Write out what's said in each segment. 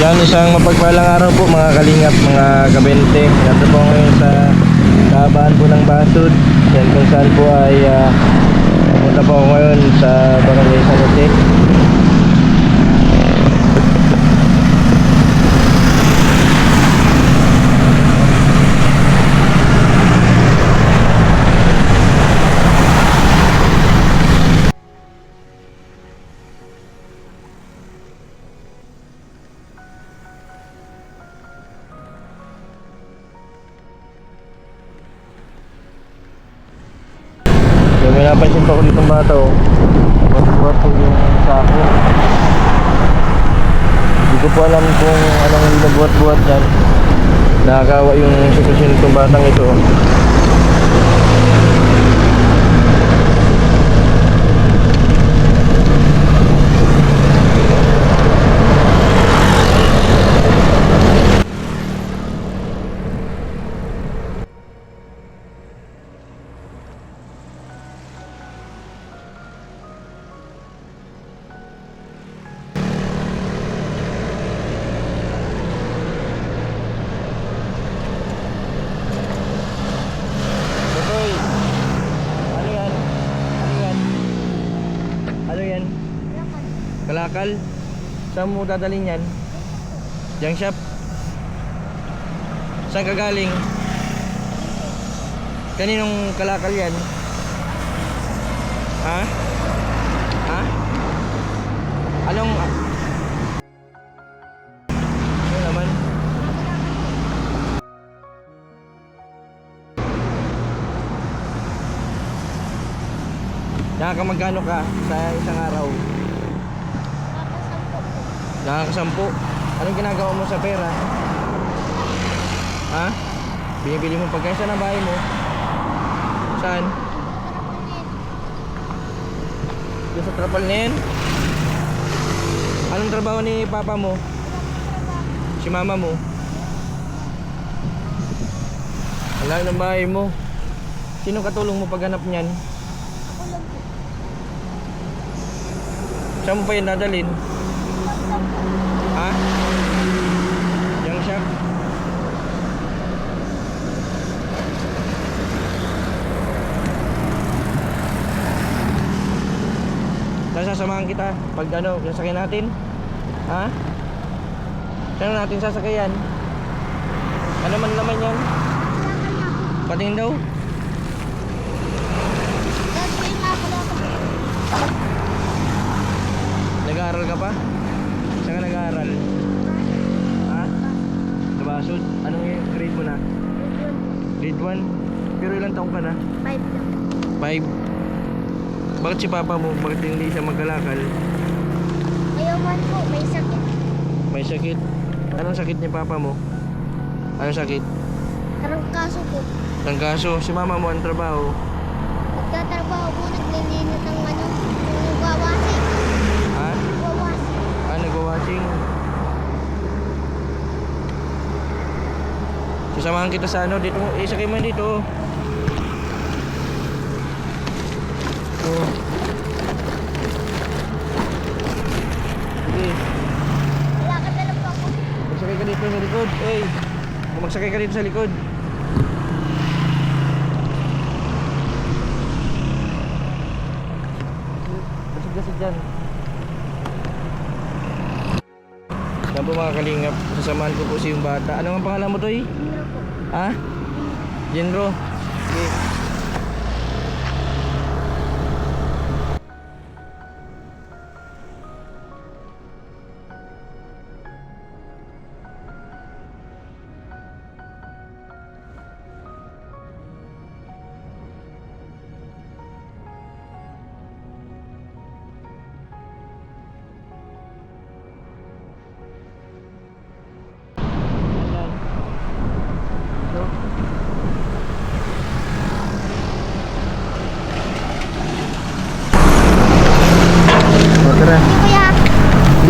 Yan isang mapagpalang araw po mga kalingap, mga kabente. Nandito po ngayon sa kahabaan po ng Basud. Yan kung saan po ay uh, pumunta po ngayon sa Barangay San. Napansin pa ko ditong bata oh. Buhat-buhat po yung sako. Hindi ko po alam kung anong nabuhat-buhat yan. Nakakawa yung sitwasyon nitong batang ito. Saan mo dadalhin yan? Junk shop? Saan ka galing? Kaninong kalakal yan? Ha? Ha? Anong... Ano naman? Nakakamagkano ka sa isang araw? Nakakasampu. Anong ginagawa mo sa pera? Ha? Binibili mo pagkain saan ang bahay mo? Saan? Yung sa yan? Anong trabaho ni papa mo? Si mama mo? Layo ng bahay mo. Sino katulong mo paghanap niyan? Saan mo pa yun dadalhin? Ha? Junk shop? Sasamahan kita pag ano, sasakyan natin. Ha? Saan natin sasakyan? Ano man naman yan? Patingin daw? Nag-aaral ka pa? Saan ka nag-aaral? Ha? Sa Basud? Anong y- grade mo na? Grade 1? Pero ilang taong ka na? 5. Bakit si papa mo? Bakit hindi siya magkalakal? Ayaw man po, may sakit. May sakit. Anong sakit ni papa mo? Anong sakit? Karang kaso po. Ang kaso, si mama mo ang trabaho. Nagtatrabaho po, naglilinis ng ano, nagwawasing. Ha? Nagwawasing. Ah, nagwa-watching. Sasamahan kita sa ano, dito, eh, sakay mo dito. Oh. Sige, Wala ka po ako. magsakay ka dito sa likod. Hey, magsakay ka dito sa likod. Gasig-gasig dyan. Yan po mga kalingap, sasamahan ko po si yung bata. Ano ang pangalan mo to eh? Hiro po. Ha? Jenro. Sige.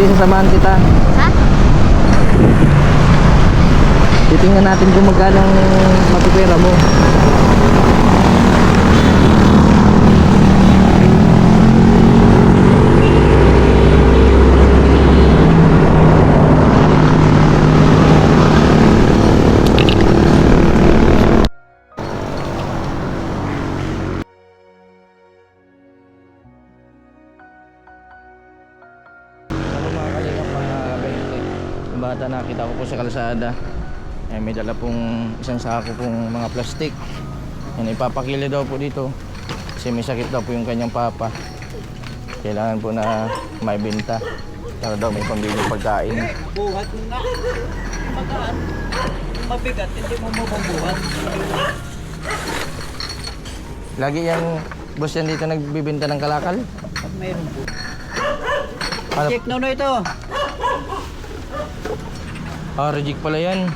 Hindi, sasamahan kita. Ha? Titingnan natin kung magkano ang matipera mo. Po sa kalsada. Eh, may dala pong isang sako pong mga plastic. Yan, ipapakili daw po dito. Kasi may sakit daw po yung kanyang papa. Kailangan po na may benta. Para daw may pambili pagkain. Buhat mo nga. Magaan. Mabigat, hindi mo mabubuhat. Lagi yung boss yan dito nagbibenta ng kalakal. Mayroon po. Ano? Check na na ito. Ah, reject pala yan.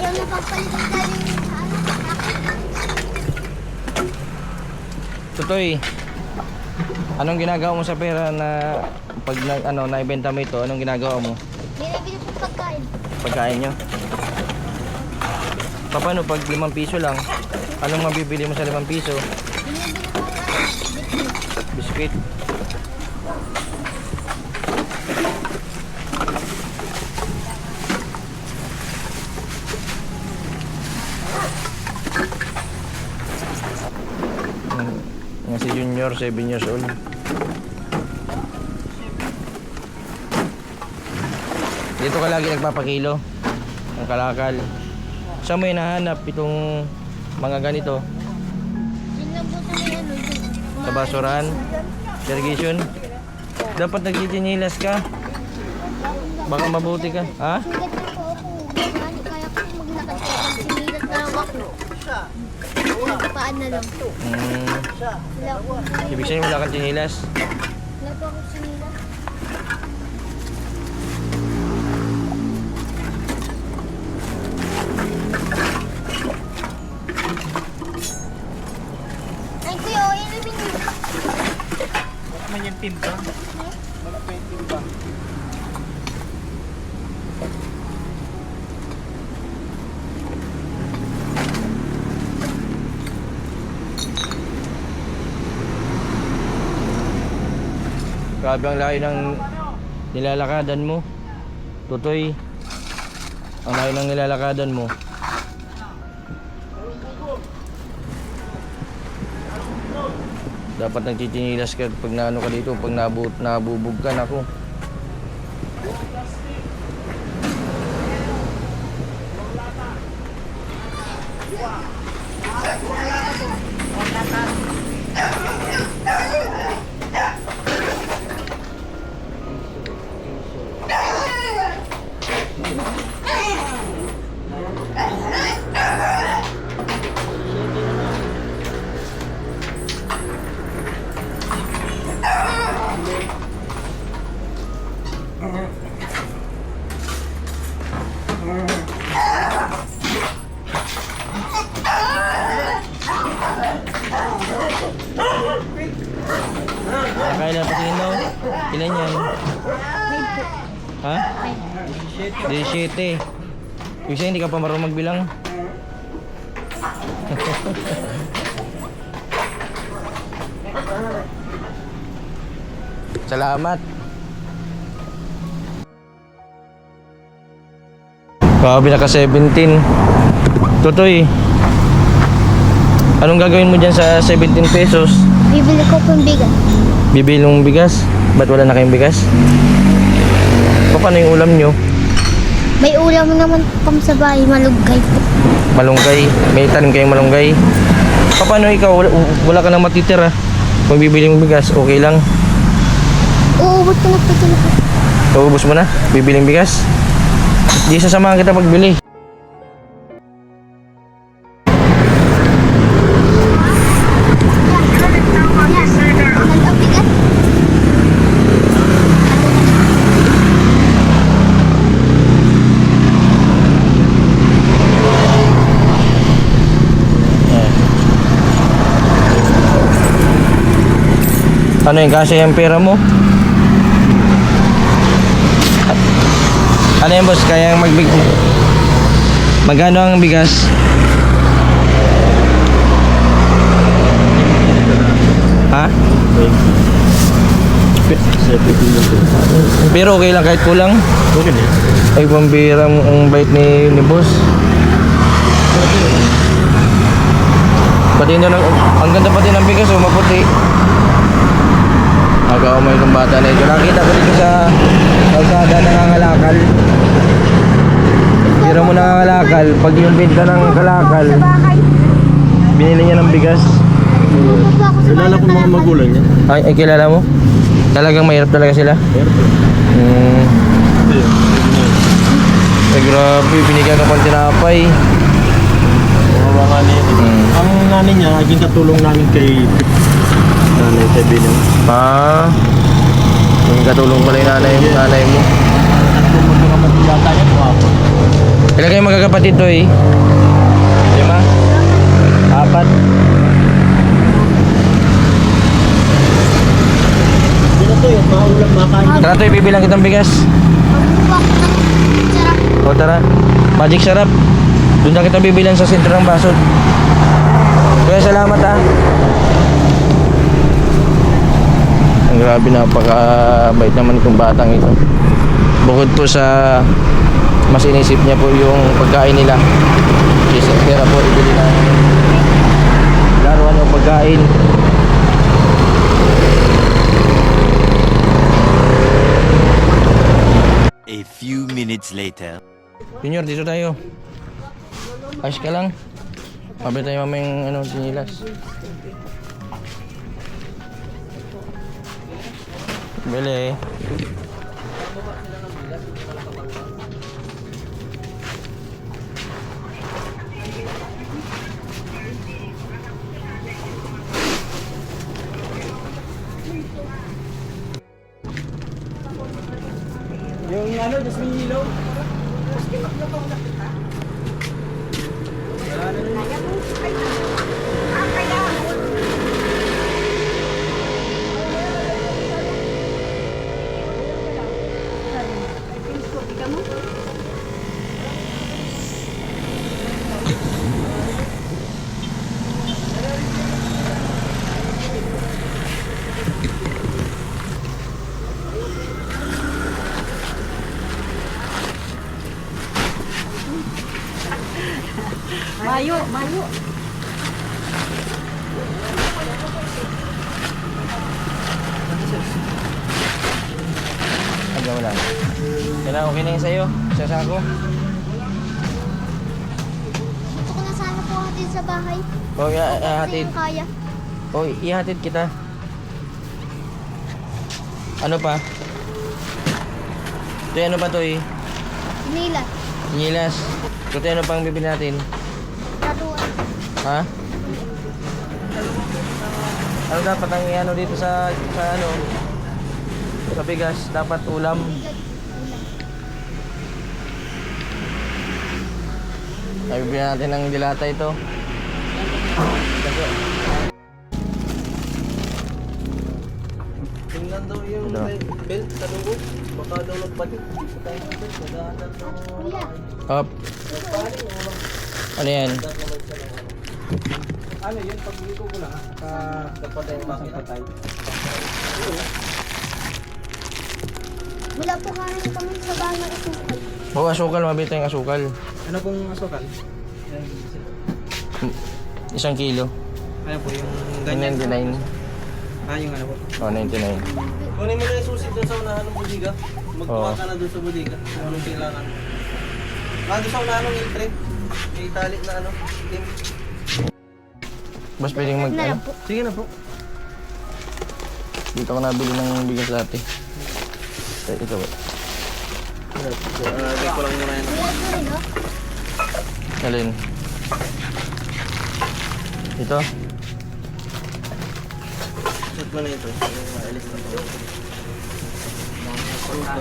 Ayaw na pagpalitan tayo yung ano. Tutoy, anong ginagawa mo sa pera na pag na, ano, naibenta mo ito, anong ginagawa mo? Binibili po pagkain. Pagkain nyo? Paano pag limang piso lang, anong mabibili mo sa limang piso? Binibili po yung ano, bitbit. Biscuit. Hmm, Nga si Junior, 7 years old. Dito ka lagi nagpapakilo ng kalakal. Saan mo hinahanap itong mga ganito? Yun lang po sa may ano, dun. Sa basurahan? Irrigation? Dapat nagtitinilas ka. Baka mabuti ka. Ha? Sugat na po ako. Gani, kaya ko maglakad ko. Sinilat na ako. Paan na lang. Hmm. Wala po. Ibig sabihin wala kang tinilas. Wala po ako sinilat. Ay, kuya, oh, ilimin niyo. Baka man yung timba. Grabe ang layo ng nilalakadan mo. Tutoy. Ang layo ng nilalakadan mo. Dapat nagtitinilas ka pag naano ka dito, pag nabut, nabubog ka na ako. Ha? 17. Ibig sabihin, hindi ka pa marunong magbilang. Salamat. Grabe naka 17. Tutoy. Anong gagawin mo dyan sa 17 pesos? Bibili ko pong bigas. Bibili ng bigas? Ba't wala na kayong bigas? O paano yung ulam nyo? May ulam naman kami sa bahay, malugay po. Malunggay. May tanim kayong malunggay. Paano ikaw? Wala, wala ka nang matitira. Kung bibili ng bigas, okay lang. Uubot ko na po ito lahat. Paubos mo na? Bibiling bigas? Di sasamahan kita pagbili. Ano yung kasi yung pera mo? Ano yan boss? Kaya magbig... Magkano ang bigas? Ha? Pero okay lang kahit kulang. Okay na. Ay, pambira ang bait ni, ni boss. Pati na ng, ang ganda pati ng bigas, oh, maputi. Agaw mo itong bata na ito. Nakita ko dito sa kalsada nangangalakal. Bira mo nangangalakal, pag yung benta ng kalakal, binili niya ng bigas. Kilala ko mga magulang niya. Ay, ay kilala mo? Talagang mahirap talaga sila? Hmm. Ay, grabe, binigyan ka pang tinapay. Ang nanay niya, naging katulong namin kay nanay kay Binong. Ah. Yung katulong pala yung nanay, nanay mo. Tatlong magkakapatid yata yan. Wow. Ilan kayo magkakapatid to eh? Lima? Apat? Sino to yung maulam makain? Tara to, ibibilang kitang bigas. O tara. Magic sarap. Doon na kita bibilan sa sentro ng basod. Kaya salamat ah. Grabe napaka-bait naman itong batang ito. Bukod po sa mas inisip niya po yung pagkain nila. Kasi pera po ibili ng laruan o pagkain. A few minutes later. Junior, dito tayo. Ayos ka lang. Mabili tayo mamayang ano, sinilas. Bili. Yung ano, Jasmine Hilo. Mayo, ihatid kita. Ano pa? Ito ano pa to eh? Nila. Nyilas. Ito ano pang bibili natin? Laruan. Ha? Ano dapat ang ano dito sa sa ano? Sa bigas dapat ulam. Ay bibili natin ng dilata ito. Kasi yung Ano? belt sa loob. Baka daw nagpalit. Sa tayo ng belt. Naghahanap ng... Up. Ano yan? Ano yun? Pag ko ko lang. Ka... Dapat tayo masang patay. Wala po kami kami sa bahay ng asukal. O asukal, mabili tayong asukal. Ano pong asukal? Isang kilo. Ano po yung 99. Ah, yung ano po. O, 99. Kunin mo na yung susi doon sa unahan ng bodega. Magkuha Oo. ka na doon sa bodega. Kung anong kailangan. Ah, doon sa unahan ng entry. May tali na ano. Team. Bas pwedeng mag... Ano? Sige na po. Dito ko nabili ng bigas dati. Ito, ito ba? Uh, ko lang muna yun. Oh. Alin? Ito? Put mo na ito. Alis na ito. Frutal.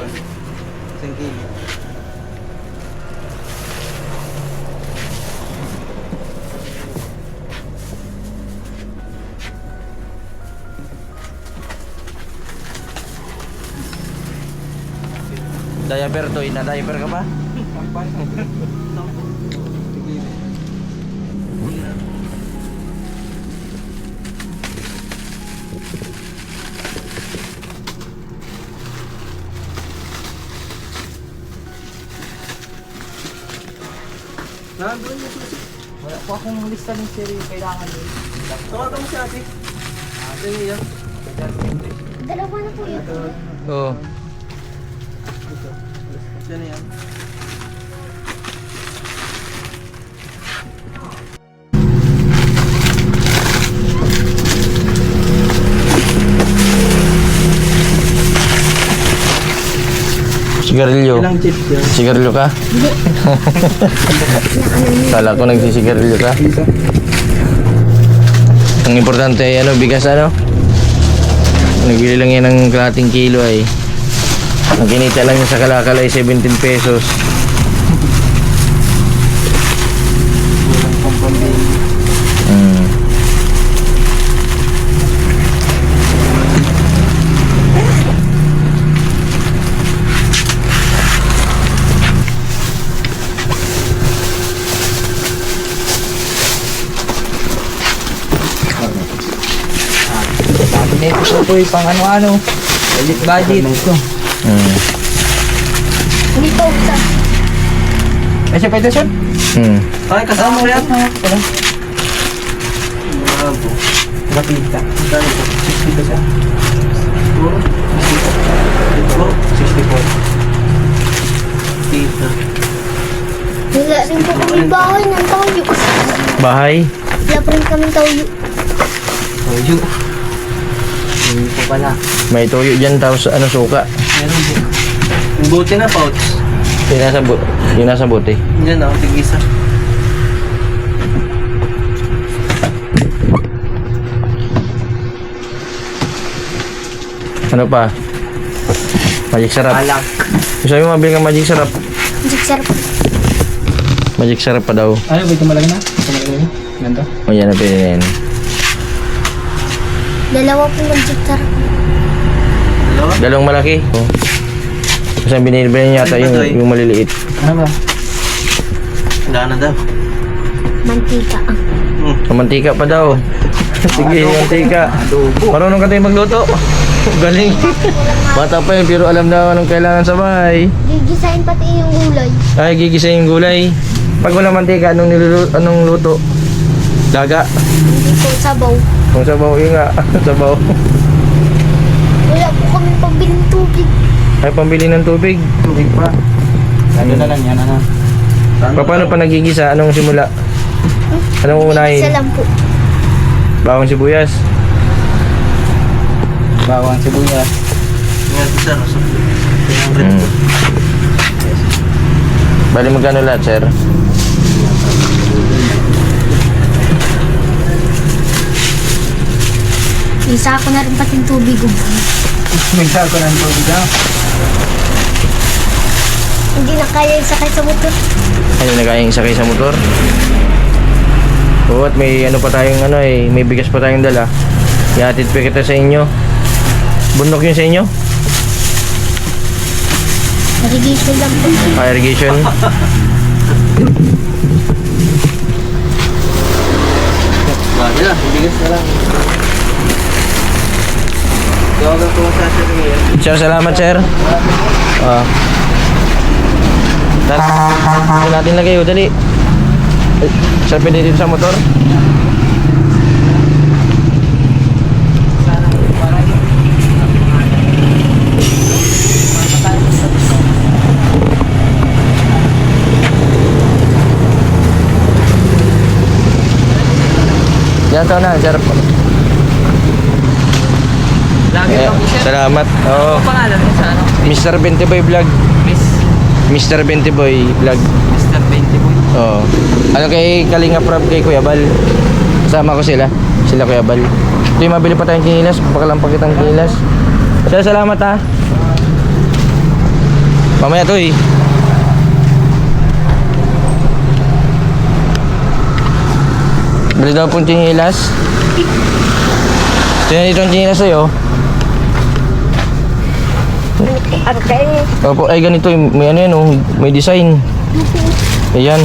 Isang kilo. Diaper to, ina-diaper ka pa? po akong lista ng siri kailangan din. Tawagan mo si ate. Ate niya. Dalawa na po yun. Oo. Yan yan. Sigarilyo. Ilang chips yan? Sigarilyo ka? Kala ko nagsisigarilyo ka. Ang importante ay ano, bigas ano? Nagbili lang yan ng kalating kilo ay. Ang kinita lang niya sa kalakal ay 17 pesos. Mm. Sabi na ito po yung pang ano-ano. Budget budget. Mm. Hindi pa usa. Eh siya pwede sir? Mm. Ay, kasama ko yan. Bravo. Kapita. Dali po. 60 to siya. Puro. Puro. 64. Tita. Wala rin po kami bahay ng tawyo. Bahay? Wala pa rin kami tawyo. Toyo. Hindi po pala. May tuyo dyan tapos ano suka. Meron po. Yung buti na pouch. Yung nasa, bu- yung nasa buti. Yan ako, tig-isa. Ano pa? Magic sarap. Alak. Sabi mo mabili ka magic sarap. Jig sarap. Magic sarap pa daw. Ano ba ito malaki na? Ito malaki na? Ganito? O yan na yan. Dalawa po ng sarap. Dalawa? Dalawang malaki. Oh. Kasi binibili niya yata Ay, yung, patoy. yung maliliit. Ano ba? Wala na daw. Mantika. Hmm. Ang mantika pa daw. Sige, yung mantika. Marunong ka tayo magluto. Galing. Bata pa yun pero alam na anong kailangan sa bahay. Gigisain pati yung gulay. Ay, gigisa yung gulay. Pag walang mantika, anong, nilulu- anong luto? Daga. Hindi po sabaw. Kung sabaw, yun nga. sabaw. Wala po kami pambiling tubig. Ay, pambili ng tubig. Tubig pa. Ano na lang yan, ano? Pa- Paano pa nagigisa? Anong simula? Anong Isa unahin? lang po. Bawang sibuyas. Bawang sibuyas. Nga, isa, no? So, favorite Mm. ko. Bali magkano lahat, sir? Isa ako na rin pati yung tubig. oh. Minsan ko ng tubig ah. Hindi na kaya isakay sa motor. Ano nagayang sakay sa motor? Oo, at may ano pa tayong ano eh, may bigas pa tayong dala. Ihatid pa kita sa inyo. Bundok yun sa inyo? Navigation lang po. Ah, irrigation? Bagay lang, bigas na lang. Tawagan ko sa sir ngayon. Sir, salamat sir. Ah. Dali natin lagay, oh, dali. Sir, pwede dito sa motor? Yan to na, sir. Lagi Eh, po siya. salamat. Oo. Ano pangalan niya sa ano? Mr. Bentiboy Vlog. Miss Mr. Bentiboy Vlog. Mr. 20 po. Oo. Ano kay Kalinga Prab kay Kuya Bal? Kasama ko sila. Sila Kuya Bal. Ito yung mabili pa tayong kinilas. Pakalampag kitang kinilas. Sir, salamat ha. Mamaya to eh. Bili daw pong kinilas. Ito yan dito ang kinilas sa'yo. Opo, ay ganito, yung- may ano yan, oh, may design. Ayan.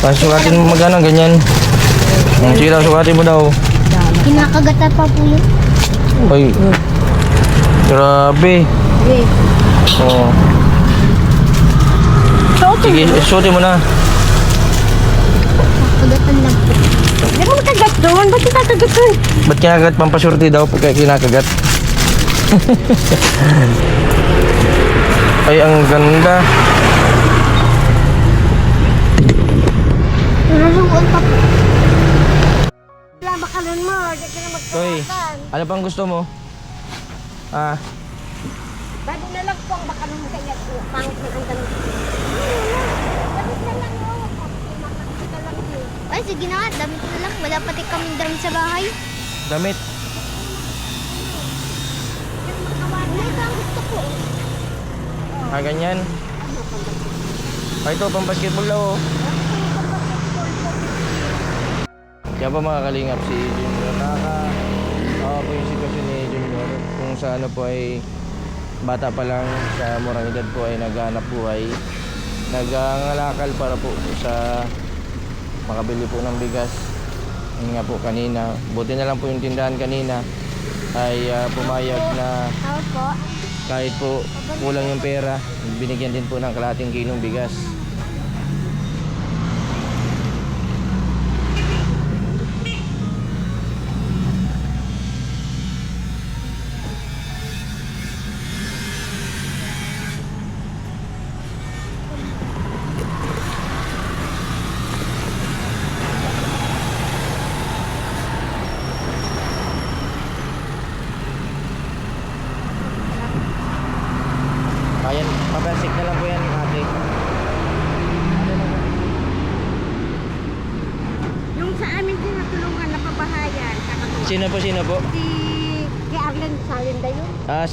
Tapos sukatin mo magkano, ganyan. Sige daw, sukatin mo daw. Kinakagatan pa po yun. Ay. Grabe. Oo. Sige, suotin mo na. Kagatan lang po. Hindi mo makagat doon. Ba't ka kagat doon? Ba't kinakagat pampasurti daw pagka kinakagat? Ay, ang ganda. Bakalan mo. Hindi ka na magkakan. ano pang gusto mo? Ah, Bago na lang po ang bakalan mo kaya po. Pangit na ang ganun. Bakit na lang mo? Makakita lang yun. Ay, sige na nga. Damit na lang. Wala pati kami damit sa bahay. damit. Ano ito ang gusto ko? Ah, ganyan. Ah, ito, pang basketball daw. oh. Kaya pa mga kalingap si Junior. Nakaka... Oo po yung sitwasyon ni Junior. Kung sa ano po ay bata pa lang sa murang edad po ay naghanap buhay. Nagangalakal para po sa makabili po ng bigas. Yun nga po kanina. Buti na lang po yung tindahan kanina ay ah, pumayag na kahit po kulang yung pera, binigyan din po ng kalating kilong bigas.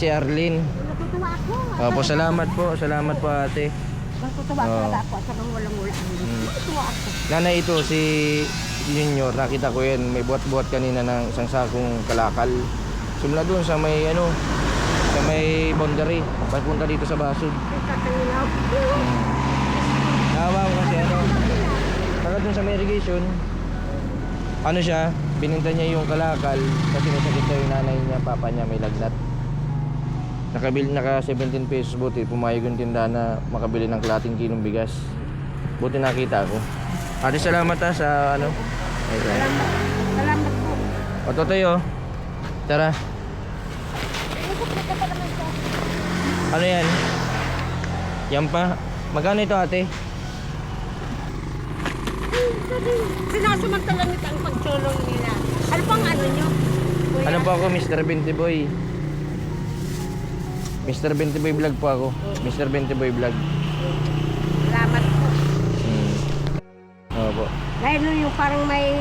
Si Arlene. Natutuwa ako. Opo, salamat po, salamat po ate. Natutuwa Oo. talaga ako. Sa mga walang-wala. Natutuwa ako. Nanay ito, si Junior, nakita ko yan, may buhat-buhat kanina ng isang sakong kalakal. Simula doon sa may ano, sa may boundary, papunta dito sa. Kakanginaw. Nahawa ko kasi ano, taga doon sa may irrigation, ano siya, bininta niya yung kalakal kasi may sakit daw yung nanay niya, papa niya, may lagnat. Nakabili, naka 17 pesos buti, pumayag yung tindahan na makabili ng kalating kilong bigas. Buti nakita ko. Ate, salamat ha sa ano. Ay, ay. Salamat po. O, Totoy, oh. Tara. Ano yan? Yan pa. Magkano ito, ate? Sinasamantala nito ang pagsulong nila. Ano pang ano nyo? Kuya? Ano po ako, Mr. Binti Boy? Mr. Binti Boy Vlog po ako. Mr. Binti Boy Vlog. Salamat po. Hmm. Opo. Nun yung parang may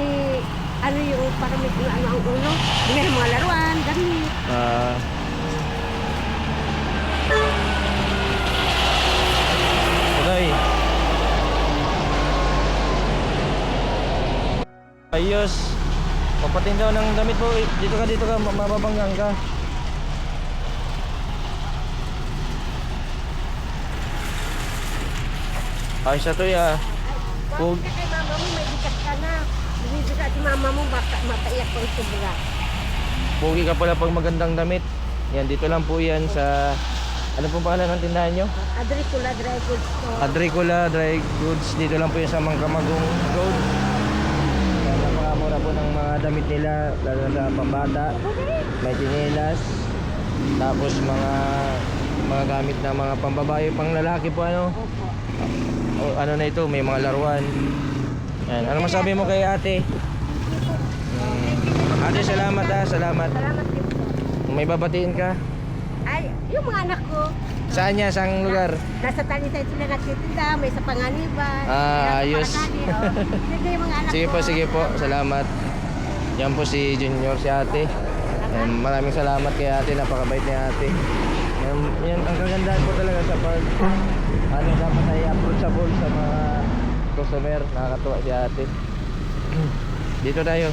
ano yung parang may kung ano ang ulo. May mga laruan, damit. Ah. Totoy. Ayos. Papatin daw ng damit mo. Dito ka, dito ka. ma- Mababanggang ka. Ayos na to ya. Pug. Bakit kay mama mo may bigat ka na. Binibigat si mama mo baka mataiyak pang sobra. Pogi ka pala pag magandang damit. Yan, dito lang po yan sa... Ano pong pangalan ng tindahan nyo? Adricula Dry Goods Store. Adricola Dry Goods. Dito lang po yan sa Mangkamagong Road. Yan, napakamura po ng mga damit nila, lalo sa pambata. May chinelas. Tapos mga mga gamit na mga pambabae, pang lalaki po ano. O, ano na ito, may mga laruan. Yan. Ano masabi mo kay ate? Hmm. Ate, salamat ha, salamat. Salamat din po. May babatiin ka? Ay, yung mga anak ko, Saan niya? Saang lugar? nasa talisay sila nagtitinda, may sa panganiban. Ah, ayos. Oh. Sige mga anak Sige ko. po, sige po. Salamat. Yan po si Junior, si ate. Yan, maraming salamat kay ate. Napakabait ni ate. Yan, yan ang kagandahan po talaga sa park. Ano dapat ay approachable sa mga customer. Nakakatuwa si ate. Dito tayo.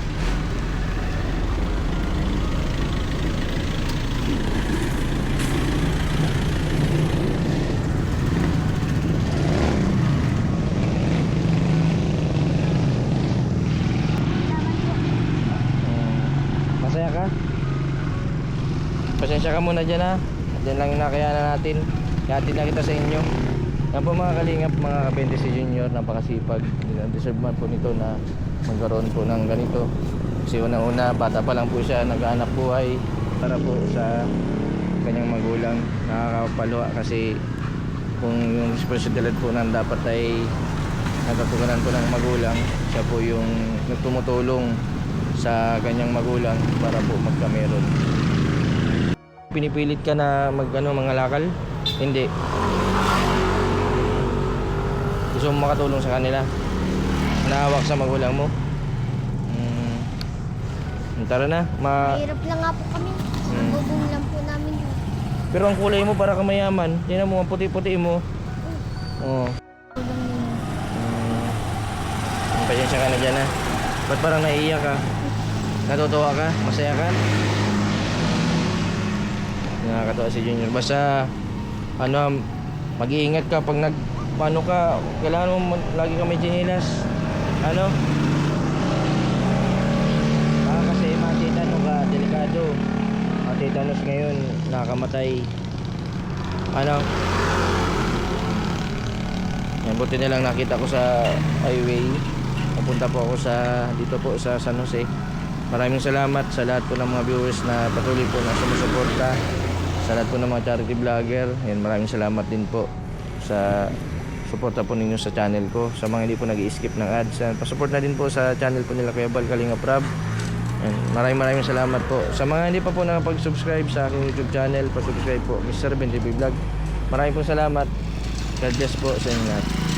Masaya ka? Pasensya ka muna dyan ha Diyan lang nakayanan natin. Hatid na kita sa inyo. Yan po mga kalingap, mga kabente Junior, napakasipag. Deserve man po nito na magkaroon po ng ganito. Kasi unang-una, bata pa lang po siya, nag-aanap buhay para po sa kanyang magulang. Nakakapaluha kasi kung yung responsibilidad po na dapat ay natutuganan po ng magulang, siya po yung nagtumutulong sa kanyang magulang para po magkameron. Pinipilit ka na mag ano, mga lakal? Hindi. Gusto mo makatulong sa kanila? Nahawak sa magulang mo? Hmm. Tara na, ma Mahirap lang nga po kami. Hmm. Bubong lang po namin yun. pero ang kulay mo para kamayaman. Tingnan mo, ang puti-puti mo. Oo. Walang yun. Hmm. Pasensya ka na dyan ha. Ba't parang naiiyak ka? Natutuwa ka? Masaya ka? Nakakatawa si Junior. Basta, ano, mag-iingat ka pag nag, paano ka, kailangan mo lagi ka may chinilas. Ano? Ah, kasi matitano ka, delikado. Matitanos ngayon, nakakamatay. Ano? Yan, buti na lang nakita ko sa highway. Papunta po ako sa dito po sa San Jose. Maraming salamat sa lahat po ng mga viewers na patuloy po na sumusuporta. Sa lahat po ng mga charity vlogger. Yan, maraming salamat din po sa suporta po ninyo sa channel ko. Sa mga hindi po nag skip ng ads. Yan, pasupport na din po sa channel po nila Kuya Bal Kalinga Prab. Yan, maraming maraming salamat po. Sa mga hindi pa po nakapag-subscribe sa aking YouTube channel, pa-subscribe po Mr. Ben TV Vlog. Maraming po salamat. God bless po sa inyo lahat.